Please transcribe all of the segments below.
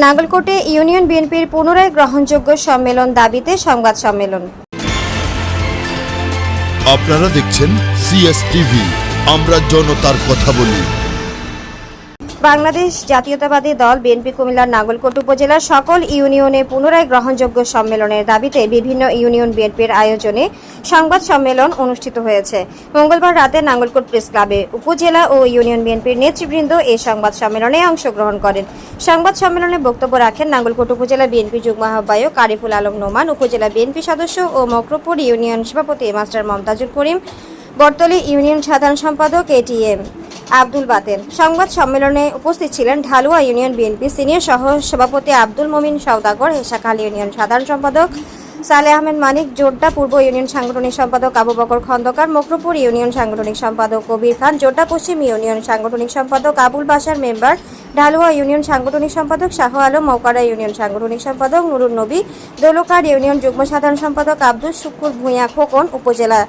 নাগলকোটে union বিএনপির পুনরায় গ্রহণযোগ্য সম্মেলন দাবিতে সংবাদ সম্মেলন। আপনারা দেখছেন সিএসটিভি আমরা জনতার কথা বলি। বাংলাদেশ জাতীয়তাবাদী দল বিএনপি কুমিল্লার নাগলকোট উপজেলার সকল ইউনিয়নে পুনরায় গ্রহণযোগ্য সম্মেলনের দাবিতে বিভিন্ন ইউনিয়ন বিএনপির আয়োজনে সংবাদ সম্মেলন অনুষ্ঠিত হয়েছে। মঙ্গলবার রাতে নাঙ্গলকোট প্রেস ক্লাবে উপজেলা ও ইউনিয়ন বিএনপির নেতৃবৃন্দ এই সংবাদ সম্মেলনে অংশগ্রহণ করেন। সংবাদ সম্মেলনে বক্তব্য রাখেন নাঙ্গলকোট উপজেলা বিএনপি যুগ্ম আহ্বায়ক আরিফুল আলম নোমান, উপজেলা বিএনপি সদস্য ও মকরপুর ইউনিয়ন সভাপতি মাস্টার মমতাজুল করিম বর্তলী ইউনিয়ন সাধারণ সম্পাদক এটিএম আব্দুল বাতেন। সংবাদ সম্মেলনে উপস্থিত ছিলেন ঢালুয়া ইউনিয়ন বিএনপি সিনিয়র সহ সভাপতি আব্দুল মমিন সওদাগর, হেসাখাল ইউনিয়ন সাধারণ সম্পাদক সালে আহমেদ মানিক জোড্ডা পূর্ব ইউনিয়ন সাংগঠনিক সম্পাদক আবু বকর খন্দকার, মকরপুর ইউনিয়ন সাংগঠনিক সম্পাদক কবির খান জোড্ডা, পশ্চিম ইউনিয়ন সাংগঠনিক সম্পাদক আবুল বাসার মেম্বার, ঢালুয়া ইউনিয়ন সাংগঠনিক সম্পাদক শাহ আলম মৌকারা ইউনিয়ন সাংগঠনিক সম্পাদক নুরুল নবী, দোলকার ইউনিয়ন যুগ্ম সাধারণ সম্পাদক আব্দুল শুকুর ভূঁইয়া খোকন উপজেলা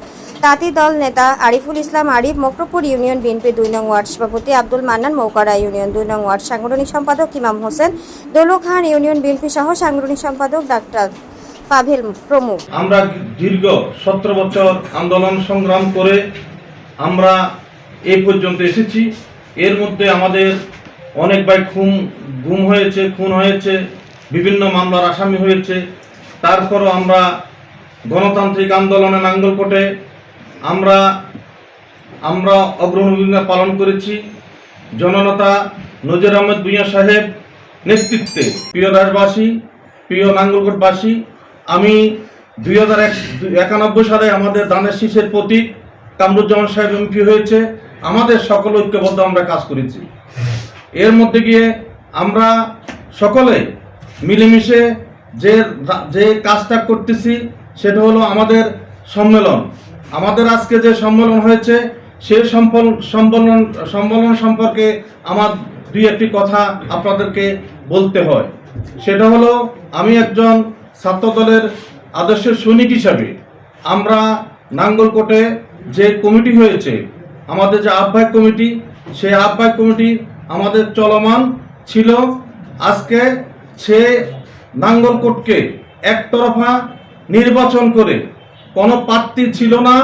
তাঁতি দল নেতা আরিফুল ইসলাম আরিফ, মকরপুর ইউনিয়ন বিএনপি দুই নং ওয়ার্ড সভাপতি আব্দুল মান্নান মৌকারা ইউনিয়ন দুই নং ওয়ার্ড সাংগঠনিক সম্পাদক ইমাম হোসেন দোলো খান ইউনিয়ন বিএনপি সহ সাংগঠনিক সম্পাদক ডাক্তার পাভেল প্রমুখ। আমরা দীর্ঘ সতেরো বছর আন্দোলন সংগ্রাম করে আমরা এই পর্যন্ত এসেছি। এর মধ্যে আমাদের অনেক খুন, গুম হয়েছে, খুন হয়েছে, বিভিন্ন মামলার আসামি হয়েছে। তারপরও আমরা গণতান্ত্রিক আন্দোলনে নাঙ্গলকোটে আমরা আমরা অগ্রণী পালন করেছি। জননেতা নজির আহমেদ ভূঁইয়া সাহেব নেতৃত্বে প্রিয় রাজবাসী প্রিয় নাঙ্গলকোটবাসী দুই হাজার একানব্বই সালে আমাদের দানের শীষের প্রতীক কামরুজ্জামান সাহেব এমপি হয়েছে। আমাদের সকল ঐক্যবদ্ধ আমরা কাজ করেছি। এর মধ্যে গিয়ে আমরা সকলে মিলেমিশে যে যে কাজটা করতেছি, সেটা হলো আমাদের সম্মেলন। আমাদের আজকে যে সম্মেলন হয়েছে, সে সম্পল সম্মেলন সম্মেলন সম্পর্কে আমার দুই একটি কথা আপনাদেরকে বলতে হয়। সেটা হলো, আমি একজন ছাত্রদলের আদর্শের সৈনিক হিসাবে আমরা নাঙ্গলকোটে যে কমিটি হয়েছে, আমাদের যে আহ্বায়ক কমিটি, সেই আহ্বায়ক কমিটি আমাদের চলমান ছিল। আজকে সে নাঙ্গলকোটকে একতরফা নির্বাচন করে কোনো প্রার্থী ছিল না,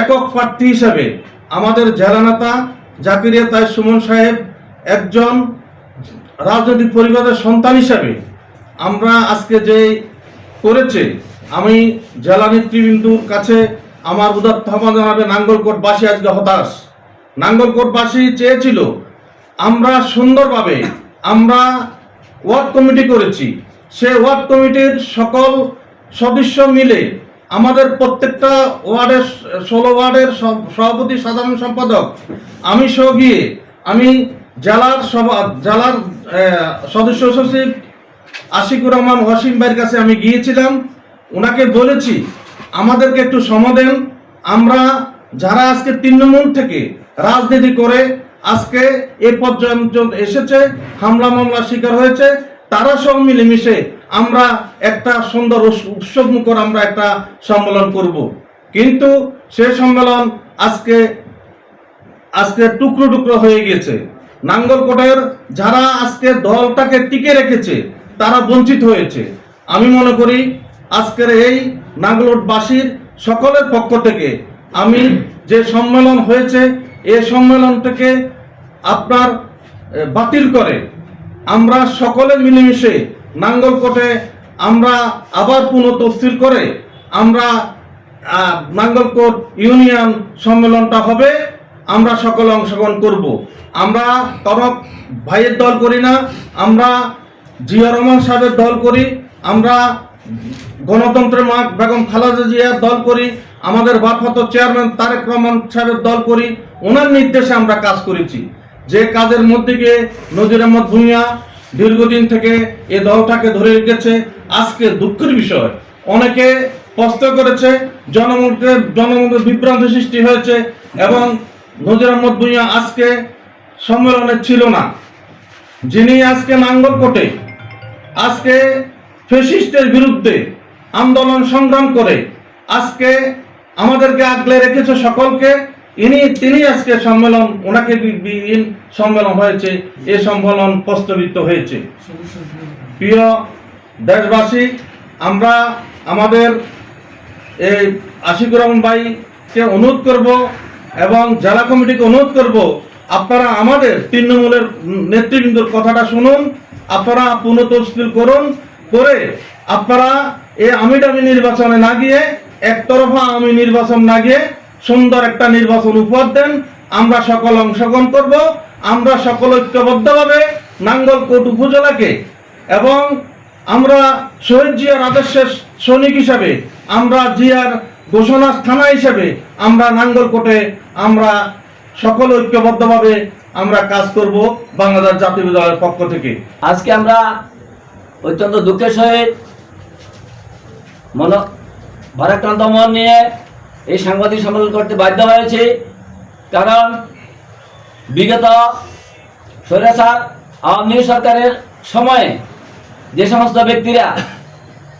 একক প্রার্থী হিসাবে আমাদের জেলা নেতা জাকিরিয়া তাই সুমন সাহেব একজন রাজনৈতিক পরিবারের সন্তান হিসাবে আমরা আজকে যে করেছে। আমি জেলা নেতৃবৃন্দুর কাছে আমার উদাত্ত আহ্বান জানাবে, নাঙ্গলকোটবাসী আজকে হতাশ। নাঙ্গলকোটবাসী চেয়েছিল, আমরা সুন্দরভাবে, আমরা ওয়ার্ড কমিটি করেছি। সে ওয়ার্ড কমিটির সকল সদস্য মিলে আমাদের প্রত্যেকটা ওয়ার্ডের, ষোলো ওয়ার্ডের সভ- সভাপতি, সাধারণ সম্পাদক, আমি সহ গিয়ে আমি জেলার সভা, জেলার সদস্য সচিব আশিকুর রহমান ওয়াসিম ভাইয়ের কাছে আমি গিয়েছিলাম। ওনাকে বলেছি, আমাদেরকে একটু সময় দেন। আমরা যারা আজকে তৃণমূল থেকে রাজনীতি করে আজকে এ পর্যন্ত এসেছে, হামলা মামলার শিকার হয়েছে, তারা সব মিলেমিশে আমরা একটা সুন্দর উৎসব মুখর আমরা একটা সম্মেলন করব। কিন্তু সে সম্মেলন আজকে আজকে টুকরো টুকরো হয়ে গেছে নাঙ্গলকোটের যারা আজকে দলটাকে টিকে রেখেছে তারা বঞ্চিত হয়েছে। আমি মনে করি আজকের এই নাঙ্গলকোটবাসীর সকলের পক্ষ থেকে আমি যে সম্মেলন হয়েছে এই সম্মেলনটাকে আপনার বাতিল করে আমরা সকলে মিলেমিশে নাঙ্গলকোটে আমরা আবার পুনঃ তফসিল করে আমরা নাঙ্গলকোট ইউনিয়ন সম্মেলনটা হবে, আমরা সকলে অংশগ্রহণ করব। আমরা কোনো ভাইয়ের দল করি না, আমরা জিয়া রহমান সাহেবের দল করি, আমরা গণতন্ত্রের মা বেগম খালেদা জিয়ার দল করি, আমাদের ভারপ্রাপ্ত চেয়ারম্যান তারেক রহমান সাহেবের দল করি, ওনার নির্দেশে আমরা কাজ করেছি। যে কাজের মধ্যে গিয়ে নজির আহমদ ভূঁইয়া দীর্ঘদিন থেকে এ দলটাকে ধরে রেখেছে, আজকে দুঃখের বিষয়। অনেকে প্রশ্ন করেছে জনমধ্যে জনমধ্যে বিভ্রান্ত সৃষ্টি হয়েছে এবং নজির আহমদ ভূঁইয়া আজকে সম্মেলনে ছিল না। যিনি আজকে নাঙ্গলকোটে আজকে ফেসিস্টের বিরুদ্ধে আন্দোলন সংগ্রাম করে আজকে আমাদেরকে আগলে রেখেছে সকলকে, ইনি, তিনি আজকে সম্মেলন, ওনাকে সম্মেলন হয়েছে, এ সম্মেলন প্রস্তাবিত হয়েছে। প্রিয় দেশবাসী, আমরা আমাদের এই আশিকুর রহমান ভাইকে অনুরোধ করব এবং জেলা কমিটিকে অনুরোধ করব, আপনারা আমাদের তৃণমূলের নেতৃবৃন্দর কথাটা শুনুন আপনারা পুনঃতফসিল করুন, করে আপনারা এই আমিডামি নির্বাচনে না গিয়ে, একতরফা আমি নির্বাচন না গিয়ে সুন্দর একটা নির্বাচন উপহার দেন। আমরা সকল অংশগ্রহণ করব, আমরা সকল ঐক্যবদ্ধভাবে নাঙ্গলকোট উপজেলাকে এবং আমরা শহীদ জিয়ার আদর্শের সৈনিক হিসাবে, আমরা জিয়ার ঘোষণা থানা হিসাবে আমরা নাঙ্গলকোটে আমরা সকল ঐক্যবদ্ধভাবে আমরা কাজ করব বাংলাদেশ জাতীয় বিদ্যালয়ের পক্ষ থেকে। আজকে আমরা অত্যন্ত দুঃখের সহিত মন ভারাক্রান্ত মন নিয়ে এই সাংবাদিক সম্মেলন করতে বাধ্য হয়েছে। কারণ বিগত সৈরাসার আওয়ামী লীগ সরকারের সময়ে যে সমস্ত ব্যক্তিরা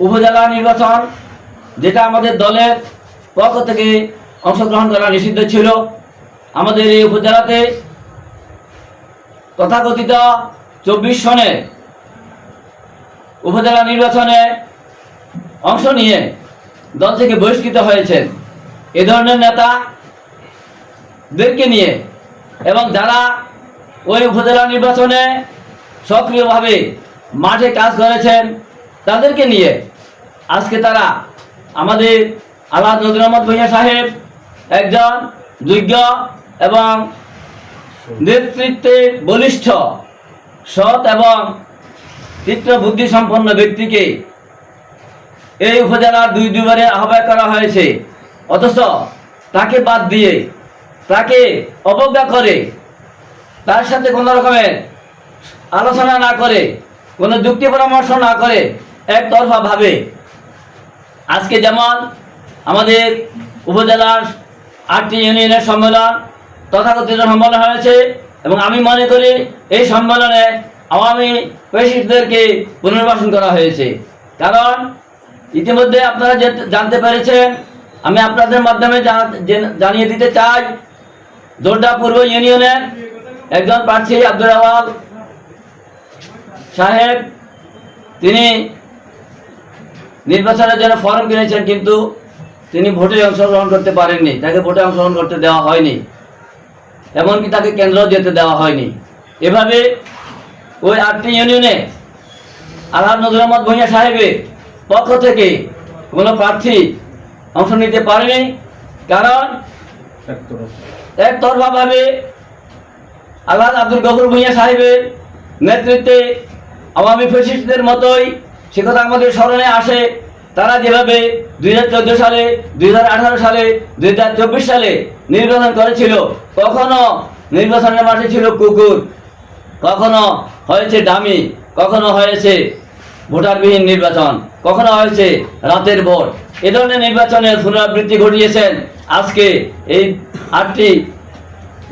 উপজেলা নির্বাচন, যেটা আমাদের দলের পক্ষ থেকে অংশগ্রহণ করা নিষিদ্ধ ছিল, আমাদের এই উপজেলাতে তথাকথিত চব্বিশ সনে উপজেলা নির্বাচনে অংশ নিয়ে দল থেকে বহিষ্কৃত হয়েছেন। এ ধরনের নেতাদেরকে নিয়ে এবং যারা ওই উপজেলা নির্বাচনে সক্রিয়ভাবে মাঠে কাজ করেছেন, তাদেরকে নিয়ে আজকে তারা আমাদের আল্লাহ নজর আহমদ ভূঁইয়া সাহেব একজন যোগ্য এবং নেতৃত্বে বলিষ্ঠ, সৎ এবং তীব্র বুদ্ধি সম্পন্ন ব্যক্তিকে এই উপজেলার দুই দুবারে আহ্বায়ক করা হয়েছে। অথচ তাকে বাদ দিয়ে, তাকে অবজ্ঞা করে, তার সাথে কোনো রকমের আলোচনা না করে, কোনো যুক্তি পরামর্শ না করে একতরফা ভাবে আজকে যেমন আমাদের উপজেলার আটটি ইউনিয়নের সম্মেলন তথাকথিত সম্মেলন হয়েছে এবং আমি মনে করি এই সম্মেলনে আওয়ামী পেশিকদেরকে পুনর্বাসন করা হয়েছে। কারণ ইতিমধ্যে আপনারা জানতে পেরেছেন, আমি আপনাদের মাধ্যমে জানিয়ে দিতে চাই জোরডা পূর্ব ইউনিয়নের একজন প্রার্থী আব্দুল আওয়াল সাহেব, তিনি নির্বাচনের জন্য ফর্ম কিনেছেন কিন্তু তিনি ভোটে অংশগ্রহণ করতে পারেননি। তাকে ভোটে অংশগ্রহণ করতে দেওয়া হয়নি। এমনকি তাকে কেন্দ্র যেতে দেওয়া হয়নি। এভাবে ওই আটটি ইউনিয়নে আল্লাহ নজর আহমদ ভূঁইয়া সাহেবের পক্ষ থেকে কোনো প্রার্থী অংশ নিতে পারেনি, কারণ একতরফাভাবে আল্লাহ আব্দুল গফুর ভূঁইয়া সাহেবের নেতৃত্বে আওয়ামী ফেসিস্টদের মতোই সে কথা আমাদের স্মরণে আসে। তারা যেভাবে দুই হাজার চোদ্দ সালে, দুই হাজার আঠারো সালে, দুই হাজার চব্বিশ সালে নির্বাচন করেছিল। কখনো নির্বাচনের মাঠে ছিল কুকুর, কখনো হয়েছে ডামি কখনো হয়েছে ভোটারবিহীন নির্বাচন, কখনো হয়েছে রাতের ভোট। এ ধরনের নির্বাচনের পুনরাবৃত্তি ঘটিয়েছেন আজকে এই আটটি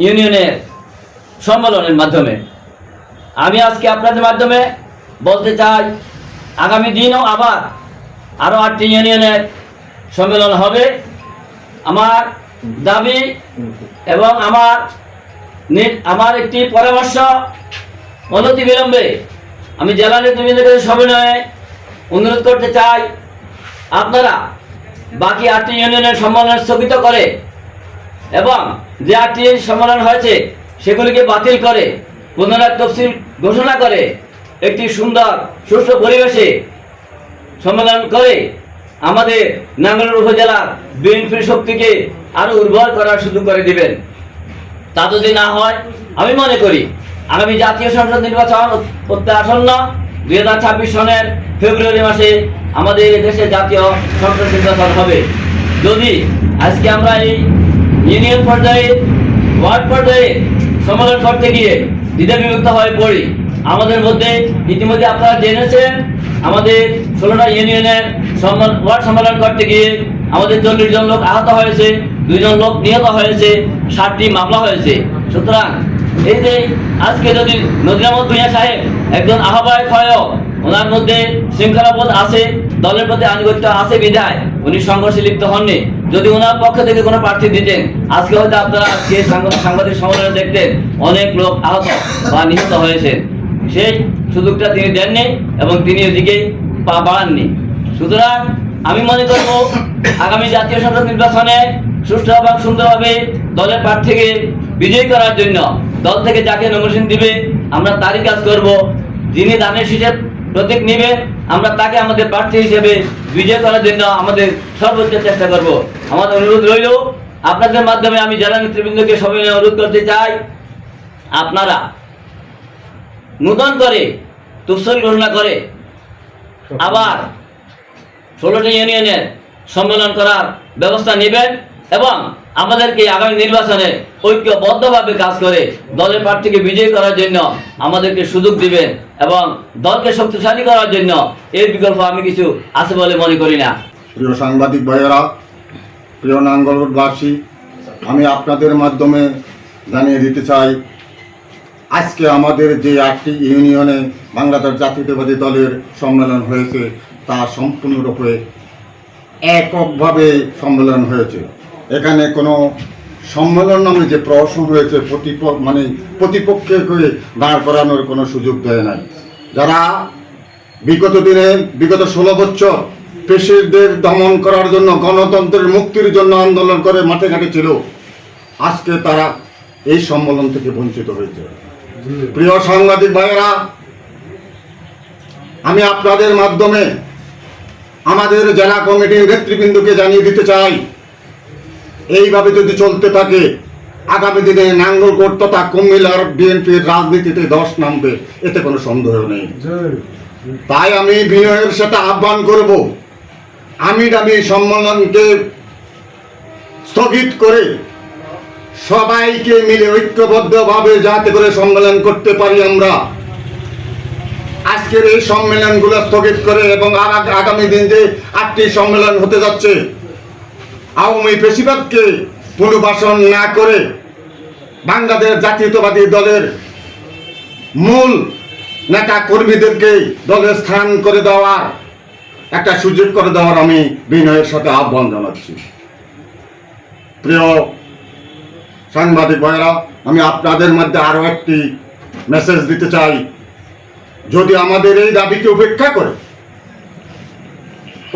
ইউনিয়নের সম্মেলনের মাধ্যমে। আমি আজকে আপনাদের মাধ্যমে বলতে চাই, আগামী দিনও আবার আরও আটটি ইউনিয়নের সম্মেলন হবে। আমার দাবি এবং আমার আমার একটি পরামর্শ অনতি বিলম্বে আমি জেলা নেতৃবৃন্দকে সবিনয়ে অনুরোধ করতে চাই, আপনারা বাকি আটটি ইউনিয়নের সম্মেলন স্থগিত করে এবং যে আটটি সম্মেলন হয়েছে সেগুলিকে বাতিল করে পুনরায় তফসিল ঘোষণা করে একটি সুন্দর, সুষ্ঠু পরিবেশে সম্মেলন করে আমাদের নাঙ্গলের উপজেলার বিএনপির শক্তিকে আরও উর্বর করার সুযোগ করে দিবেন। তা যদি না হয়, আমি মনে করি, আগামী জাতীয় সংসদ নির্বাচন অতি আসন্ন দুই হাজার ছাব্বিশ সনের ফেব্রুয়ারি মাসে আমাদের দেশে জাতীয় সংসদ নির্বাচন হবে। যদি আজকে আমরা এই ইউনিয়ন পর্যায়ে, ওয়ার্ড পর্যায়ে সম্মেলন করতে গিয়ে দ্বিধা বিভক্ত হয়ে পড়ি, আমাদের মধ্যে ইতিমধ্যে আপনারা জেনেছেন, আমাদের ষোলোটা ইউনিয়নের সম্মান ওয়ার্ড সম্মেলন করতে গিয়ে আমাদের চল্লিশ জন লোক আহত হয়েছে। দুইজন লোক নিহত হয়েছে ষাটটি মামলা হয়েছে। সুতরাং এই যে আজকে যদি নজরামত ভূঁইয়া সাহেব একজন আহ্বায়ক হয়েও ওনার মধ্যে শৃঙ্খলাবোধ আছে, দলের প্রতি আনুগত্য আছে বিদায় উনি সংঘর্ষে লিপ্ত হননি। যদি ওনার পক্ষ থেকে কোনো প্রার্থী দিতেন, আজকে হয়তো আপনারা আজকে সাংবাদিক সম্মেলনে দেখতেন অনেক লোক আহত বা নিহত হয়েছেন। সেই সুযোগটা তিনি দেননি এবং তিনি এদিকে পা বাড়াননি। সুতরাং আমি মনে করব আগামী জাতীয় সংসদ নির্বাচনে সুষ্ঠু এবং সুন্দরভাবে দলের প্রার্থীকে বিজয়ী করার জন্য। দল থেকে যাকে নমিনেশন দিবে, আমরা তারই কাজ করব। যিনি দানের শীষের প্রতীক নেবে, আমরা তাকে আমাদের প্রার্থী হিসেবে বিজয় করার জন্য আমাদের সর্বোচ্চ চেষ্টা করব। আমাদের অনুরোধ রইল, আপনাদের মাধ্যমে আমি জেলা নেতৃবৃন্দকে সবাই অনুরোধ করতে চাই, আপনারা নূতন করে তফসিল ঘোষণা করে আবার ষোলোটি ইউনিয়নের সম্মেলন করার ব্যবস্থা নেবেন। এবং আমাদেরকে আগামী নির্বাচনে ঐক্যবদ্ধভাবে কাজ করে দলের প্রার্থীকে বিজয়ী করার জন্য আমাদেরকে সুযোগ দিবেন এবং দলকে শক্তিশালী করার জন্য এর বিকল্প আমি কিছু আছে বলে মনে করি না। প্রিয় সাংবাদিক ভাইয়েরা, প্রিয় নাঙ্গলবাসী আমি আপনাদের মাধ্যমে জানিয়ে দিতে চাই, আজকে আমাদের যে আটটি ইউনিয়নে বাংলাদেশ জাতীয়তাবাদী দলের সম্মেলন হয়েছে, তা সম্পূর্ণরূপে এককভাবে সম্মেলন হয়েছে। এখানে কোনো সম্মেলন নামে যে প্রশ্ন রয়েছে প্রতিপক্ষ মানে প্রতিপক্ষের করে দাঁড় করানোর কোনো সুযোগ দেয় নাই। যারা বিগত দিনে, বিগত ষোলো বছর পেশিরদের দমন করার জন্য গণতন্ত্রের মুক্তির জন্য আন্দোলন করে মাঠে ঘাটে ছিল, আজকে তারা এই সম্মেলন থেকে বঞ্চিত হয়েছে। প্রিয় সাংবাদিক ভাইয়েরা, আমি আপনাদের মাধ্যমে আমাদের জেলা কমিটির নেতৃবৃন্দকে জানিয়ে দিতে চাই এইভাবে যদি চলতে থাকে আগামী দিনে নাঙ্গল নাঙ্গলকোট তথা কুমিল্লার বিএনপির রাজনীতিতে দশ নামবে এতে কোনো সন্দেহ নেই। তাই আমি বিনয়ের সাথে আহ্বান করব আমি দামি সম্মেলনকে স্থগিত করে সবাইকে মিলে ঐক্যবদ্ধভাবে যাতে করে সম্মেলন করতে পারি আমরা। আজকের এই সম্মেলনগুলো স্থগিত করে এবং আগামী দিন যে আটটি সম্মেলন হতে যাচ্ছে আওয়ামী বেশিরভাগকে পুনর্বাসন না করে বাংলাদেশ জাতীয়তাবাদী দলের মূল নেতা কর্মীদেরকে দলে স্থান করে দেওয়ার একটা সুযোগ করে দেওয়ার আমি বিনয়ের সাথে আহ্বান জানাচ্ছি। প্রিয় সাংবাদিক ভাইরা আমি আপনাদের মধ্যে আরও একটি মেসেজ দিতে চাই। যদি আমাদের এই দাবিকে উপেক্ষা করে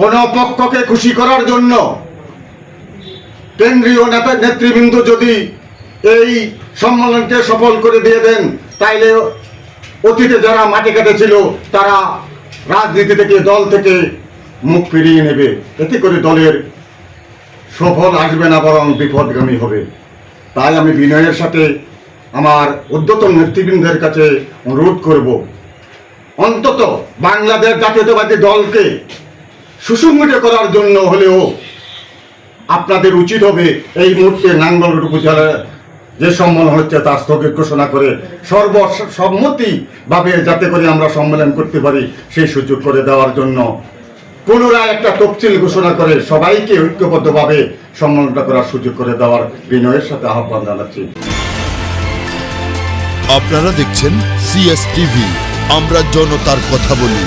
কোনো পক্ষকে খুশি করার জন্য কেন্দ্রীয় নেতা নেতৃবৃন্দ যদি এই সম্মেলনকে সফল করে দিয়ে দেন, তাইলে অতীতে যারা মাটি কাটেছিল, তারা রাজনীতি থেকে, দল থেকে মুখ ফিরিয়ে নেবে। এতে করে দলের সফল আসবে না, বরং বিপদগামী হবে। তাই আমি বিনয়ের সাথে আমার উদ্যতন নেতৃবৃন্দের কাছে অনুরোধ করব, অন্তত বাংলাদেশ জাতীয়তাবাদী দলকে সুসংগঠিত করার জন্য হলেও আপনাদের উচিত হবে এই মুহূর্তে নাঙ্গল উপজেলার যে সম্মেলন হচ্ছে তা স্থগিত ঘোষণা করে সর্বসম্মতি ভাবে যাতে করে আমরা সম্মেলন করতে পারি সেই সুযোগ করে দেওয়ার জন্য। পুনরায় একটা তফসিল ঘোষণা করে সবাইকে ঐক্যবদ্ধভাবে সম্মেলনটা করার সুযোগ করে দেওয়ার বিনয়ের সাথে আহ্বান জানাচ্ছি। আপনারা দেখছেন সিএস টিভি আমরা জনতার কথা বলি।